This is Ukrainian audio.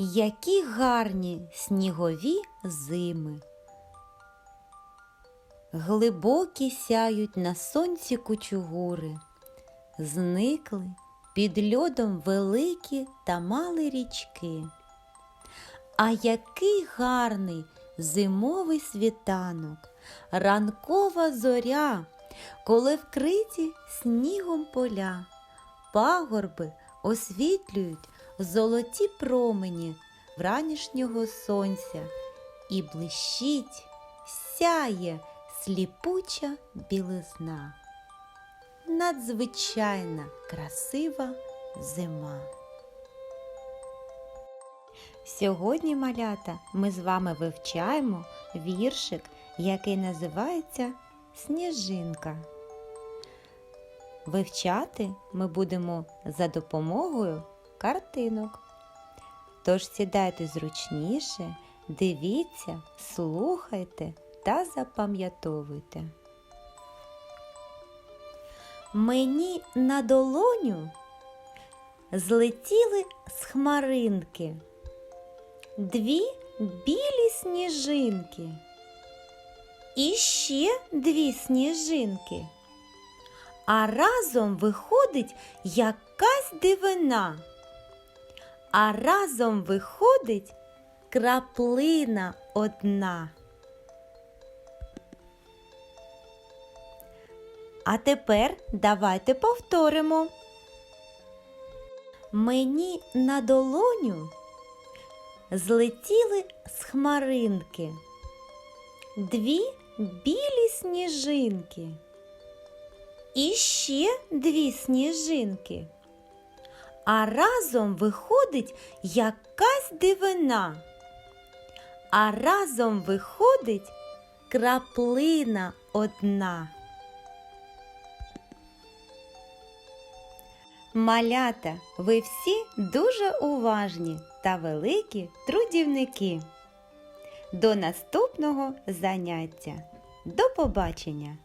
Які гарні снігові зими. Глибокі сяють на сонці кучугури, зникли під льодом великі та мали річки. А який гарний зимовий світанок, ранкова зоря, коли вкриті снігом поля, пагорби освітлюють золоті промені вранішнього сонця і блищить, сяє сліпуча білизна. Надзвичайна красива зима. Сьогодні, малята, ми з вами вивчаємо віршик, який називається Сніжинка. Вивчати ми будемо за допомогою картинок. Тож сідайте зручніше, дивіться, слухайте та запам'ятовуйте. Мені на долоню злетіли з хмаринки дві білі сніжинки. І ще дві сніжинки. А разом виходить якась дивина. А разом виходить краплина одна. А тепер давайте повторимо. Мені на долоню злетіли з хмаринки дві білі сніжинки. І ще дві сніжинки. А разом виходить якась дивина. А разом виходить краплина одна. Малята, ви всі дуже уважні та великі трудівники. До наступного заняття. До побачення!